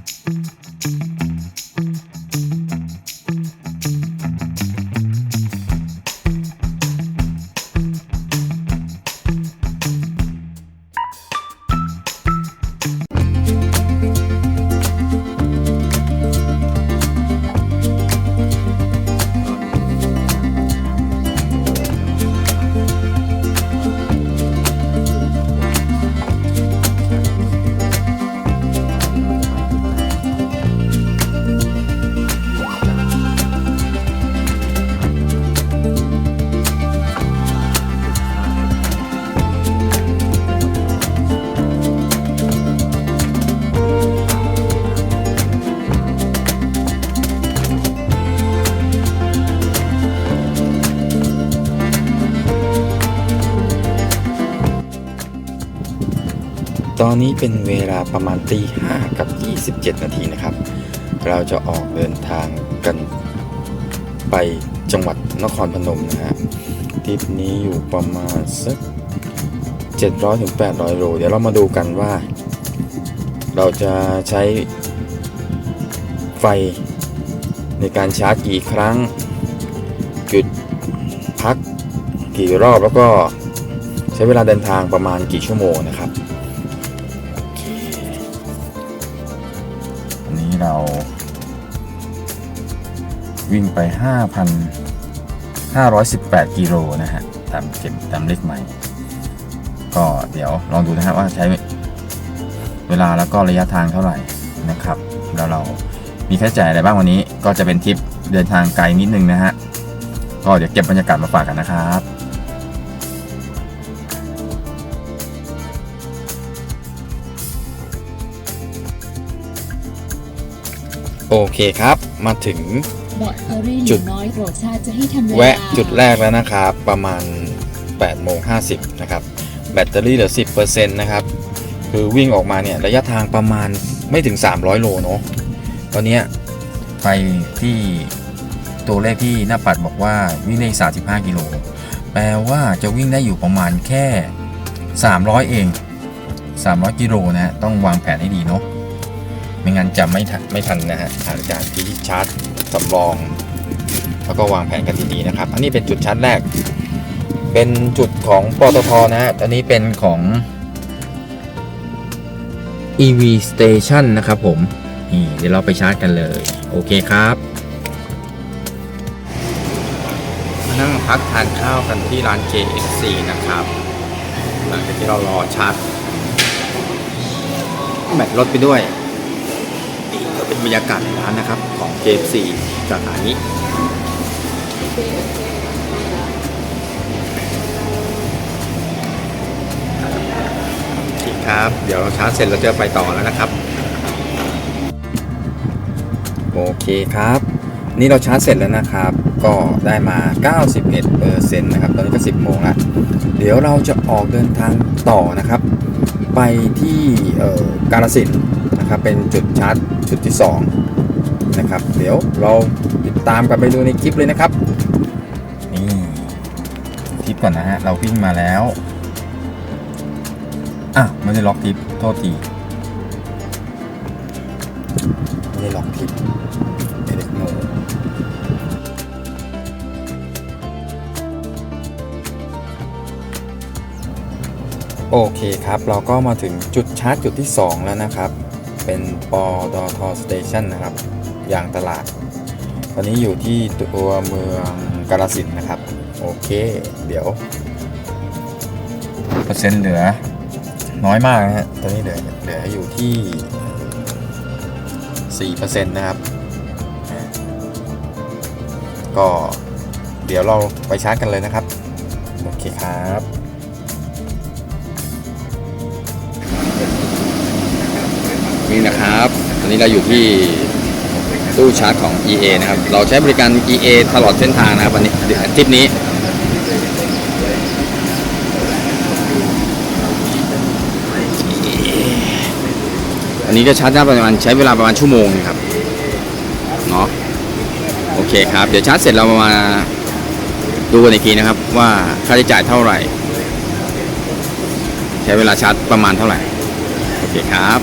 Mm-hmm. ตอนนี้เป็นเวลาประมาณตีห้ากับ 27 นาทีนะครับ เราจะออกเดินทางกันไปจังหวัดนครพนมนะฮะทริปนี้อยู่ประมาณสัก700ถึง800 โล เดี๋ยวเรามาดูกันว่า เราจะใช้ไฟในการชาร์จกี่ครั้ง จุดพักกี่รอบแล้วก็ใช้เวลาเดินทางประมาณกี่ชั่วโมงนะครับ เรา วิ่งไป 5,518 กิโลนะฮะ ตามเก็บตามเลขใหม่ ก็เดี๋ยวลองดูนะครับว่าใช้เวลาแล้วก็ระยะทางเท่าไหร่นะครับ แล้วเรามีค่าใช้จ่ายอะไรบ้างวันนี้ ก็จะเป็นทริปเดินทางไกลนิดนึงนะฮะ ก็เดี๋ยวเก็บบรรยากาศมาฝากกันนะครับ คครับ มาถึงเหมาะเอาเรื่องจุดน้อยโปรดชาติจะให้ทำเวลาแวะจุดแรกแล้วนะครับ ประมาณ8โมง50 นะครับ แบตเตอรี่เหลือ 10%นะครับ คือวิ่งออกมาเนี่ย ระยะทางประมาณไม่ถึง 300 โลเนาะตอนเนี้ยไปที่ตัวเลขที่หน้าปัดบอกว่าวิ่งได้35 กิโล แปลว่าจะวิ่งได้อยู่ประมาณแค่ 300 เอง 300 กิโลนะฮะต้องวางแผนให้ดีเนาะ ไม่งั้นจะไม่ทันไม่ทันนะฮะอาจารย์ที่ชาร์จสำรอง แล้วก็วางแผนกันดีๆนะครับ อันนี้เป็นจุดชาร์จแรก เป็นจุดของปตทนะฮะอันนี้เป็นของ EV Station นะครับผมนี่เดี๋ยวเราไปชาร์จกันเลย โอเคครับมานั่งพักทานข้าวกันที่ร้าน JSC นะครับ หลังจากที่เรารอชาร์จแบตรถไปด้วย เป็นบรรยากาศในร้านนะครับของ JSC สถานีโอเครับ เดี๋ยวเราชาร์จเสร็จเราจะไปต่อแล้วนะครับ โอเคครับ นี่เราชาร์จเสร็จแล้วนะครับ ก็ได้มา 91เปอร์เซ็นต์นะครับตอนนี้ก็ 10 โมงแล้ว เดี๋ยวเราจะออกเดินทางต่อนะครับ ไปที่กาลสิน นะครับเป็นจุดชาร์จจุดที่ 2 นะครับ เดี๋ยวเราติดตามกันไปดูในคลิปเลยนะครับ นี่คลิปก่อนนะฮะ เราวิ่งมาแล้วอะไม่ได้ล็อกทิปโทษทีไม่ได้ล็อกทิปเอเล็กโนโอเคครับ เราก็มาถึงจุดชาร์จจุดที่ 2 แล้วนะครับ เป็นปอดอทอสเตชันนะครับ ยางตลาด ตอนนี้อยู่ที่ตัวเมืองกาลสินนะครับ โอเค เดี๋ยว เปอร์เซ็นต์เหลือ น้อยมากนะฮะ ตอนนี้เหลือเหลืออยู่ที่ 4%นะครับ ก็เดี๋ยวเราไปชาร์จกันเลยนะครับ โอเคครับ นี่นะครับ ตอนนี้เราอยู่ที่ตู้ชาร์จของ EA นะครับ เราใช้บริการ EA ตลอดเส้นทางนะครับวันนี้ทริปนี้ อันนี้ก็ชาร์จได้ประมาณใช้เวลาประมาณชั่วโมงครับ เนาะโอเคครับ เดี๋ยวชาร์จเสร็จเรามาดูกันอีกทีนะครับ ว่าค่าใช้จ่ายเท่าไหร่ ใช้เวลาชาร์จประมาณเท่าไหร่ โอเคครับ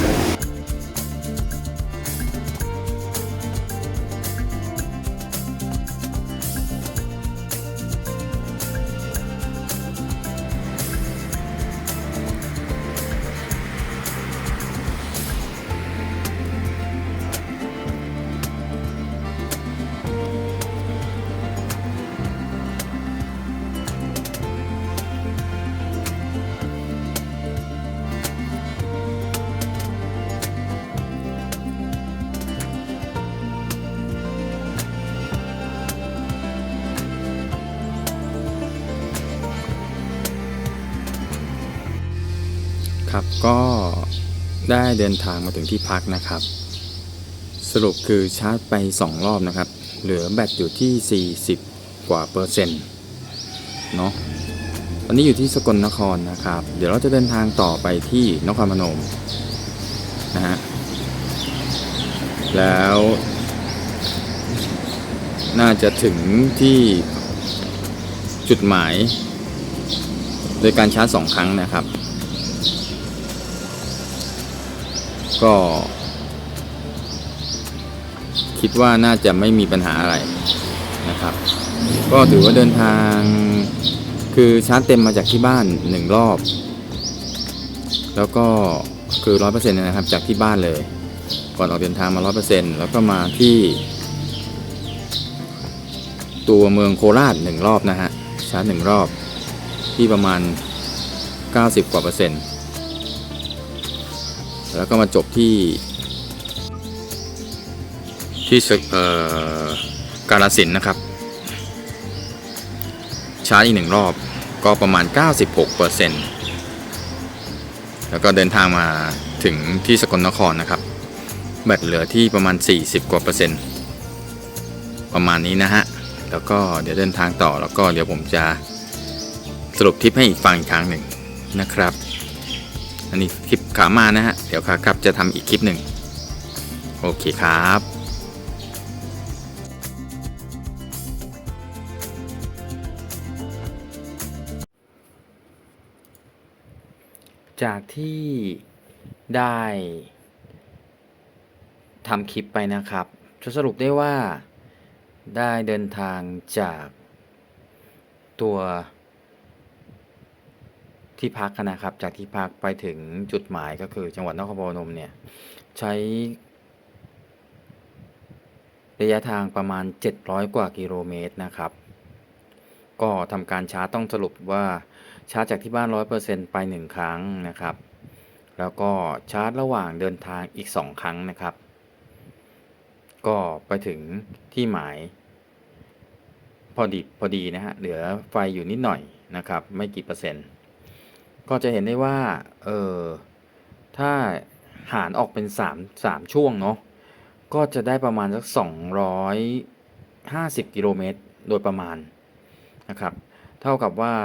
ครับ ก็ได้เดินทางมาถึงที่พักนะครับ สรุปคือชาร์จไป 2 รอบนะครับ เหลือแบตอยู่ที่ 40 กว่าเปอร์เซ็นต์เนาะตอนนี้อยู่ที่สกลนครนะครับ เดี๋ยวเราจะเดินทางต่อไปที่นครพนมนะฮะแล้ว น่าจะถึงที่จุดหมาย โดยการชาร์จสองครั้งนะครับ ก็ คิดว่าน่าจะไม่มีปัญหาอะไรนะครับ ก็ถือว่าเดินทางคือชาร์จเต็มมาจากที่บ้านหนึ่งรอบ แล้วก็คือร้อยเปอร์เซ็นต์นะครับจากที่บ้านเลย ก่อนออกเดินทางมาร้อยเปอร์เซ็นต์แล้วก็มาที่ ตัวเมืองโคราชหนึ่งรอบนะฮะชาร์จหนึ่งรอบที่ประมาณ 90 กว่าเปอร์เซ็นต์ แล้วก็มาจบที่ ที่กาลสินนะครับชาร์จอีกหนึ่งรอบก็ประมาณ 96เปอร์เซ็นต์แล้วก็เดินทางมาถึงที่สกลนครนะครับ แบตเหลือที่ประมาณ 40 กว่าเปอร์เซ็นต์ประมาณนี้นะฮะ แล้วก็เดี๋ยวเดินทางต่อแล้วก็เดี๋ยวผมจะสรุปทริปให้อีกฟังอีกครั้งหนึ่งนะครับ อันนี้คลิปขามานะฮะ เดี๋ยวขากลับจะทำอีกคลิปหนึ่ง โอเคครับจากที่ได้ทำคลิปไปนะครับจะสรุปได้ว่าได้เดินทางจากตัว ที่พักนะครับ จากที่พักไปถึงจุดหมายก็คือจังหวัดนครพนมเนี่ย ใช้ระยะทางประมาณ 700 กว่ากิโลเมตรนะครับ ก็ทำการชาร์จต้องสรุปว่าชาร์จจากที่บ้าน 100%ไป 1 ครั้งนะครับ แล้วก็ชาร์จระหว่างเดินทางอีก 2 ครั้งนะครับ ก็ไปถึงที่หมาย พอดีพอดีนะฮะ เหลือไฟอยู่นิดหน่อยนะครับ ไม่กี่เปอร์เซ็นต์ ก็จะเห็นได้ว่า เออถ้าหารออกเป็น3 3ช่วงเนาะ ก็จะได้ประมาณสัก 250 กิโลเมตรโดยประมาณนะครับ เท่ากับว่า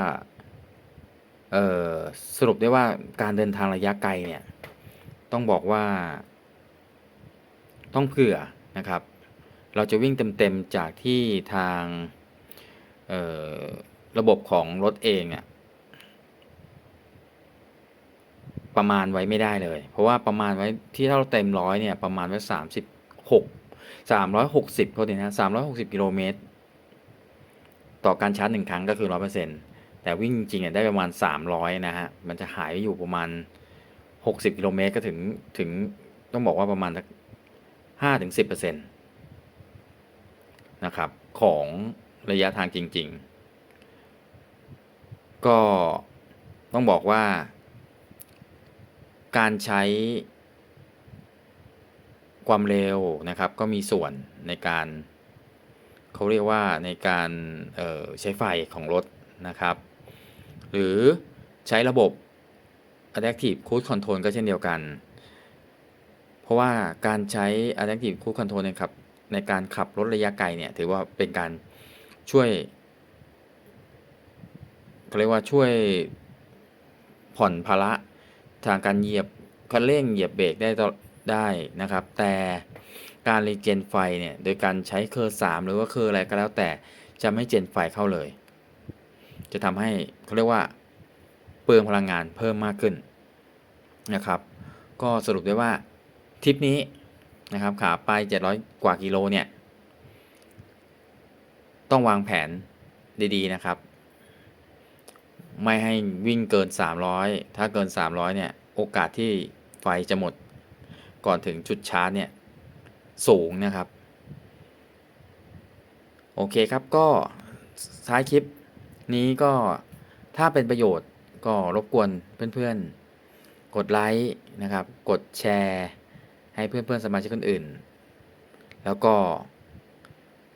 เออสรุปได้ว่าการเดินทางระยะไกลเนี่ย ต้องบอกว่า ต้องเผื่อนะครับ เราจะวิ่งเต็มๆจากที่ทางเอ่อระบบของรถเองอะ ประมาณไว้ไม่ได้เลย เพราะว่าประมาณไว้ที่ถ้าเราเต็มร้อยเนี่ยประมาณไว้สามสิบหกสามร้อยหกสิบเขาดีนะสามร้อยหกสิบกิโลเมตรต่อการชาร์จหนึ่งครั้งก็คือร้อยเปอร์เซ็นต์แต่วิ่งจริงๆอะได้ประมาณสามร้อยนะฮะมันจะหายไปอยู่ประมาณหกสิบกิโลเมตรก็ถึงถึงต้องบอกว่าประมาณสักห้าถึงสิบเปอร์เซ็นต์นะครับของระยะทางจริง ๆ ก็ต้องบอกว่า การใช้ความเร็วนะครับ ก็มีส่วนในการเขาเรียกว่าในการออใช้ไฟของรถนะครับ หรือใช้ระบบ Adaptive Cruise Control ก็เช่นเดียวกัน เพราะว่าการใช้ Adaptive Cruise Control นะครับในการขับรถระยะไกลเนี่ยถือว่าเป็นการช่วยเขาเรียกว่าช่วยผ่อนภาระ ทางการเหยียบคันเร่งเหยียบเบรกได้ได้นะครับ แต่การรีเจนไฟเนี่ยโดยการใช้เคอร์สามหรือว่าเคอร์อะไรก็แล้วแต่จะไม่เจนไฟเข้าเลย จะทำให้เขาเรียกว่าเปลืองพลังงานเพิ่มมากขึ้นนะครับ ก็สรุปได้ว่าทริปนี้นะครับขาไป 700 กว่ากิโลเนี่ย ต้องวางแผนดีๆนะครับ ไม่ให้วิ่งเกิน 300 ถ้าเกิน 300 เนี่ย โอกาสที่ไฟจะหมด ก่อนถึงจุดชาร์จเนี่ย สูงนะครับ โอเคครับก็ท้ายคลิปนี้ก็ถ้าเป็นประโยชน์ก็รบกวนเพื่อนๆ กดไลค์นะครับ กดแชร์ให้เพื่อนๆสมาชิกคนอื่น แล้วก็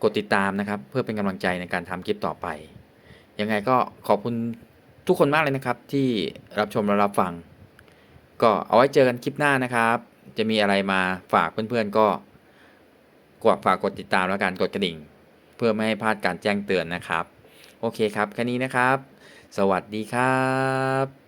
กดติดตามนะครับ เพื่อเป็นกำลังใจในการทำคลิปต่อไป ยังไงก็ขอบคุณ ทุกคนมากเลยนะครับที่รับชมและรับฟัง ก็เอาไว้เจอกันคลิปหน้านะครับ จะมีอะไรมาฝากเพื่อนๆก็กดฝากกดติดตามแล้วกันกดกระดิ่ง เพื่อไม่ให้พลาดการแจ้งเตือนนะครับ โอเคครับแค่นี้นะครับ สวัสดีครับ